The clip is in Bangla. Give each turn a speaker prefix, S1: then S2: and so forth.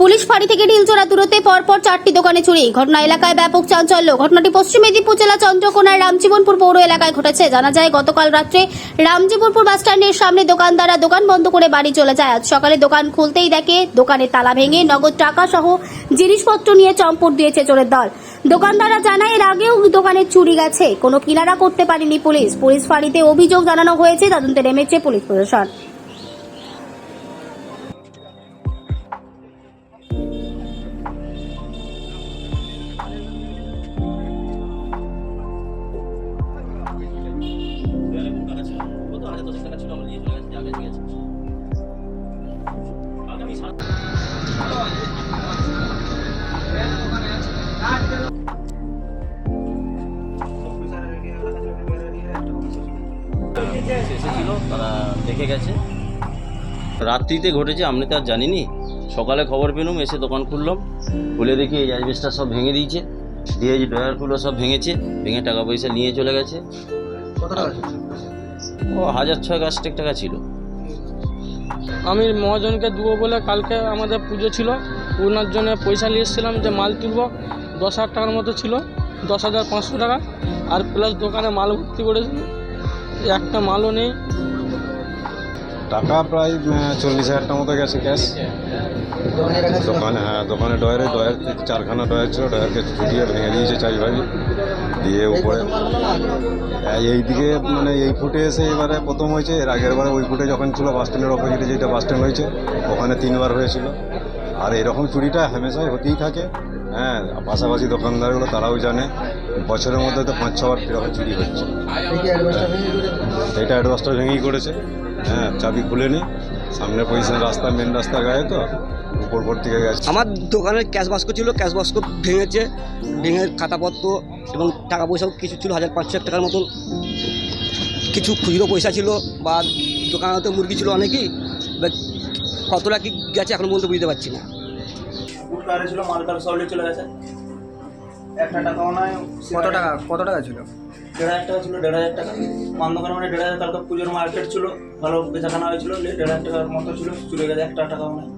S1: পুলিশ ফাঁড়ি থেকে ঢিলচোরা দূরত্বে পরপর চারটি দোকানে চুরি। ঘটনা এলাকায় ব্যাপক চাঞ্চল্য। ঘটনাটি পশ্চিম মেদিনীপুর জেলা চন্দ্রকোনার রামজীবনপুর পৌর এলাকায় ঘটেছে। জানা যায়, গতকাল রাত্রে রামজীবনপুর বাস স্ট্যান্ডের সামনে দোকানদাররা দোকান বন্ধ করে বাড়ি চলে যায়। আজ সকালে দোকান খুলতেই দেখে দোকানে তালা ভেঙে নগদ টাকা সহ জিনিসপত্র নিয়ে চম্পট দিয়েছে চোরের দল। দোকানদাররা জানায়, এর আগেও দোকানে চুরি গেছে। কোনো কিনারা করতে পারেনি পুলিশ। পুলিশ ফাঁড়িতে অভিযোগ জানানো হয়েছে। তদন্তে নেমেছে পুলিশ প্রশাসন।
S2: দেখে গেছে রাত্রিতে ঘটেছে আপনি তো আর জানিনি। সকালে খবর পেলাম, এসে দোকান খুললাম। খুলে দেখি এই অ্যাজবেস্টার সব ভেঙে দিয়েছে। দিয়ে এই ড্রয়ারগুলো সব ভেঙেছে। ভেঙে টাকা পয়সা নিয়ে চলে গেছে। ও হাজার ছয় গাছটেক টাকা ছিল।
S3: আমি মহাজনকে দেবো বলে কালকে আমাদের পুজো ছিল। ওনার জন্য পয়সা নিয়ে এসেছিলাম যে মাল তুলব। দশ হাজার টাকার মতো ছিল দশ হাজার পাঁচশো টাকা। আর প্লাস দোকানে মাল ভর্তি করেছিল। একটা মালও নেই।
S4: টাকা প্রায় চল্লিশ হাজার টাকা মতো গেছে ক্যাশ
S5: দোকানে
S4: হ্যাঁ দোকানে ডয়ারে ডয়ার চারখানা ডয়ার ছিল ডয়ারকে ছুটিয়ে ভেঙে দিয়েছে চাই ভাই। দিয়ে উপরে হ্যাঁ, এই দিকে মানে এই ফুটে এসে এবারে প্রথম হয়েছে এর আগের বারে ওই ফুটে যখন ছিল বাস স্ট্যান্ডের অপোজিটে যেটা বাস স্ট্যান্ড হয়েছে ওখানে তিনবার হয়েছিল। আর এরকম চুরিটা হামেশাই হতেই থাকে। হ্যাঁ পাশাপাশি দোকানদারগুলো তারাও জানে বছরের মধ্যে তো পাঁচ ছবার এরকম চুরি হচ্ছে। এটা অ্যাডভান্সটা ভেঙেই করেছে। হ্যাঁ চাবি খুলে খুলেনি সামনে পজিশন রাস্তা মেন রাস্তা গায়ে তো উপর উপর থেকে গেছে।
S6: আমার দোকানের ক্যাশ বাস্ক ছিল ক্যাশ বাস্ক ভেঙেছে ভেঙে খাতাপত্র এবং টাকা পয়সাও কিছু ছিল হাজার পাঁচশো টাকার মতন। কিছু খুচরো পয়সা ছিল বা দোকানে তো মুরগি ছিল অনেকই কতটা কি গেছে এখন বলতে বুঝতে পারছি না।
S7: ফুটকারে ছিল? মালটাল সবলে চলে গেছে। একটা টাকাও নাই
S5: কত টাকা? কত টাকা ছিল?
S7: দেড় হাজার টাকা ছিল দেড় হাজার টাকা। পান দোকানে মানে দেড় হাজার তারপর পুজোর মার্কেট ছিল ভালো বেচাখানা হয়েছিল দেড় হাজার টাকার মতো ছিল চলে গেছে একটা টাকাও নাই